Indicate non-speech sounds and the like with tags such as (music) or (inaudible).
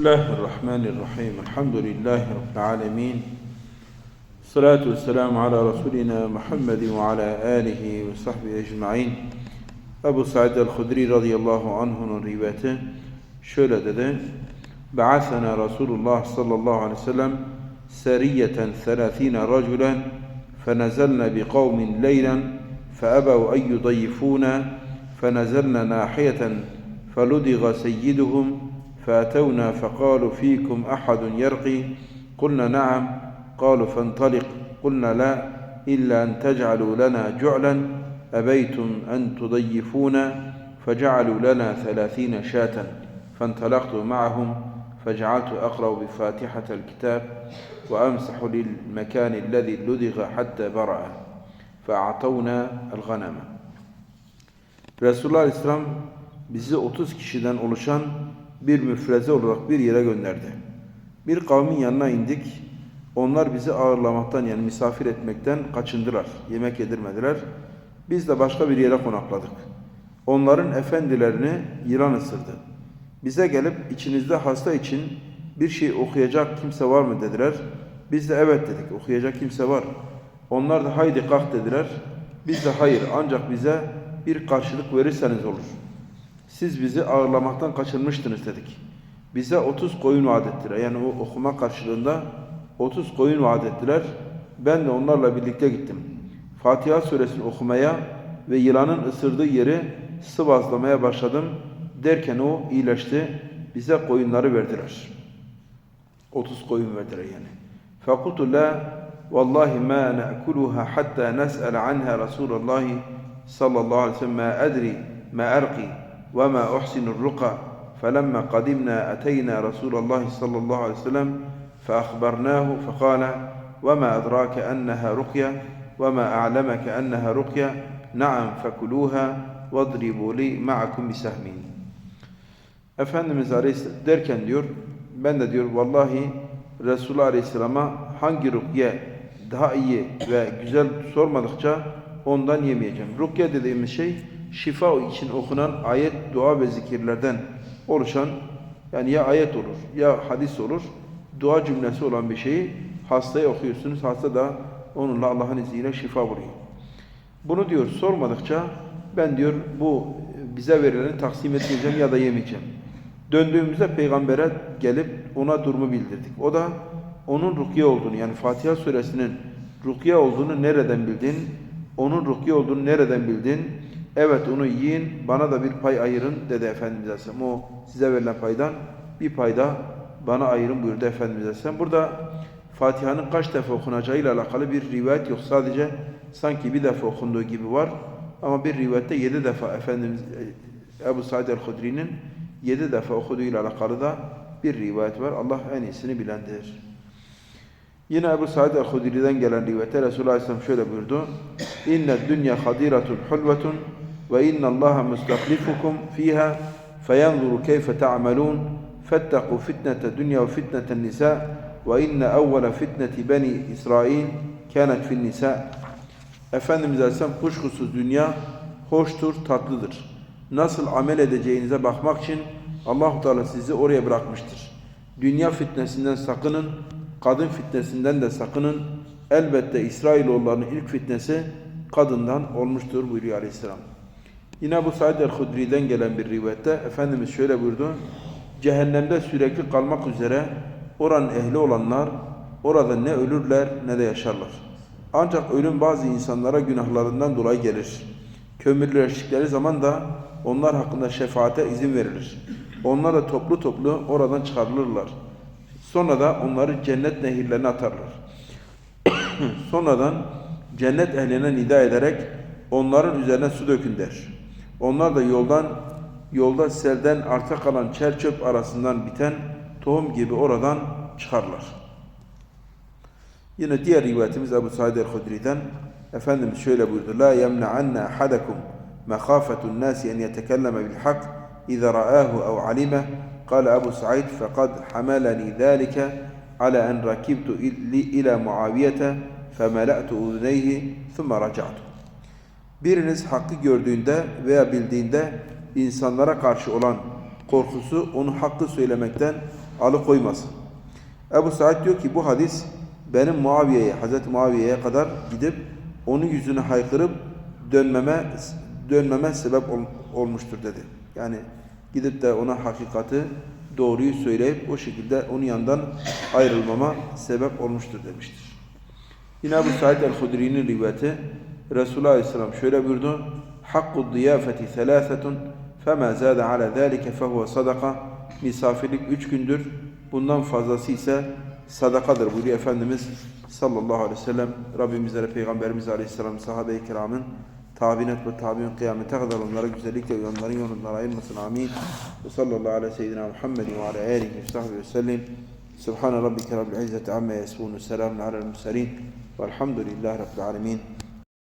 بسم الله الرحمن الرحيم الحمد لله رب العالمين الصلاة والسلام على رسولنا محمد وعلى آله وصحبه أجمعين Ebu Sa'id el-Hudri radıyallahu anh'unun rivayeti şöyle dedi. Ba'athana Resulullah sallallahu aleyhi ve sellem seriyeten 30 raculen فنزلنا بقوم ليلا فأبوا أن يضيفونا فنزلنا ناحية فلدغ سيدهم فأتونا فقالوا فيكم أحد يرقي؟ قلنا نعم. قالوا فانطلق. قلنا لا إلا أن تجعلوا لنا جعلا. أبيتم أن تضيفونا؟ فجعلوا لنا ثلاثين شاة. فانطلقت معهم فجعلت أقرأ بفاتحة الكتاب وأمسح للمكان الذي لدغ حتى برأ. فأعطونا الغنم. Resulullah Aleyhisselam bizi 30 kişiden oluşan bir müfreze olarak bir yere gönderdi. Bir kavmin yanına indik. Onlar bizi ağırlamaktan yani misafir etmekten kaçındılar. Yemek yedirmediler. Biz de başka bir yere konakladık. Onların efendilerini yılan ısırdı. Bize gelip içinizde hasta için bir şey okuyacak kimse var mı dediler. Biz de evet dedik okuyacak kimse var. Onlar da haydi kalk dediler. Biz de hayır ancak bize bir karşılık verirseniz olur Siz bizi ağırlamaktan kaçırmıştınız dedik. Bize 30 koyun vaat ettiler. Yani o okuma karşılığında 30 koyun vaat ettiler. Ben de onlarla birlikte gittim. Fatiha suresini okumaya ve yılanın ısırdığı yeri sıvazlamaya başladım. Derken o iyileşti. Bize koyunları verdiler. 30 koyun verdiler yani. فَقُلْتُ لَا وَاللّٰهِ مَا نَأْكُلُهَا حَتَّى نَسْأَلَ عَنْهَا رَسُولَ اللّٰهِ صلى الله عليه وسلم ما أدري ما أرقي وما أحسن الرقى فلما قدمنا أتينا رسول الله صلى الله عليه وسلم فأخبرناه فقال وما أدراك أنها رقية وما أعلمك أنها رقية نعم فكلوها واضربوا لي معكم بسهمين Efendimiz Aleyhisselam derken diyor ben de diyor vallahi Resulullah Aleyhisselam'a hangi rukiye daha iyi ve güzel sormadıkça ondan yemeyeceğim. Rukiye dediğimiz şey şifa için okunan ayet, dua ve zikirlerden oluşan yani ya ayet olur ya hadis olur dua cümlesi olan bir şeyi hastaya okuyorsunuz. Hasta da onunla Allah'ın izniyle şifa buluyor. Bunu diyor sormadıkça ben diyor bu bize verileni taksim etmeyeceğim ya da yemeyeceğim. Döndüğümüzde peygambere gelip ona durumu bildirdik. O da onun rukiye olduğunu yani Fatiha suresinin rukiye olduğunu nereden bildin? Onun rukiye olduğunu nereden bildin? Evet onu yiyin, bana da bir pay ayırın dedi Efendimiz Aleyhisselam. O size verilen paydan bir payda bana ayırın buyurdu Efendimiz Aleyhisselam. Burada Fatiha'nın kaç defa okunacağı ile alakalı bir rivayet yok. Sadece sanki bir defa okunduğu gibi var. Ama bir rivayette yedi defa Efendimiz Ebu Said el-Hudri'nin yedi defa okuduğu ile alakalı da bir rivayet var. Allah en iyisini bilendir. Yine Ebu Said el-Hudri'den gelen rivayette Resulullah Aleyhisselam şöyle buyurdu. İnne dünya hadiratun hulvetun ve inna Allaha mustaklifukum fiha feyanzuru keyfe ta'malun فاتقوا فتنة الدنيا وفتنة النساء وإن أول فتنة بني إسرائيل كانت في النساء Efendimiz Aleyhisselam kuşkusuz dünya hoştur, tatlıdır. Nasıl amel edeceğinize bakmak için Allahu Teala sizi oraya bırakmıştır. Dünya fitnesinden sakının, kadın fitnesinden de sakının. Elbette İsrailoğullarının ilk fitnesi kadından olmuştur buyuruyor Aleyhisselam. Yine bu Said el-Hudri'den gelen bir rivayette Efendimiz şöyle buyurdu. Cehennemde sürekli kalmak üzere oranın ehli olanlar orada ne ölürler ne de yaşarlar. Ancak ölüm bazı insanlara günahlarından dolayı gelir. Kömürleştikleri zaman da onlar hakkında şefaate izin verilir. Onlar da toplu toplu oradan çıkarılırlar. Sonra da onları cennet nehirlerine atarlar. (coughs) Sonradan cennet ehline nida ederek onların üzerine su dökün der. Onlar da yoldan yolda selden arta kalan çer çöp arasından biten tohum gibi oradan çıkarlar. Yine diğer rivayetimiz Ebu Said el-Hudri'den Efendimiz şöyle buyurdu. La yemna'anna ahadakum mekafetun nasi en yetekelleme bil hak iza ra'ahu ev alime قال أبو سعيد فقد حملني ذلك على أن ركبت إلى معاوية فملأت أذنيه ثم رجعت Biriniz hakkı gördüğünde veya bildiğinde insanlara karşı olan korkusu onu hakkı söylemekten alıkoymasın. Ebu Said diyor ki bu hadis benim Muaviye'ye, Hazreti Muaviye'ye kadar gidip onun yüzüne haykırıp dönmeme dönmeme sebep ol- olmuştur dedi. Yani gidip de ona hakikati doğruyu söyleyip o şekilde onun yanından ayrılmama sebep olmuştur demiştir. Yine Ebu Said el-Hudri'nin rivayeti Resulullah Aleyhisselam şöyle buyurdu. Hakku ziyafeti thelâthetun fema zâde ala zâlike fehuve sadaka. Misafirlik üç gündür. Bundan fazlası ise sadakadır buyuruyor Efendimiz sallallahu aleyhi ve sellem. Rabbimize, Peygamberimiz Aleyhisselam, sahabe-i kiramın tabinet ve tabiun kıyamete kadar onlara güzellikle uyanların yolundan ayırmasın. Amin. Ve sallallahu aleyhi ve seyyidina Muhammed ve ala alihi ve sahbihi ve sellem. Subhane rabbike rabbil izzeti amme yasifun. Selamun alel murselin. Velhamdülillahi rabbil alemin.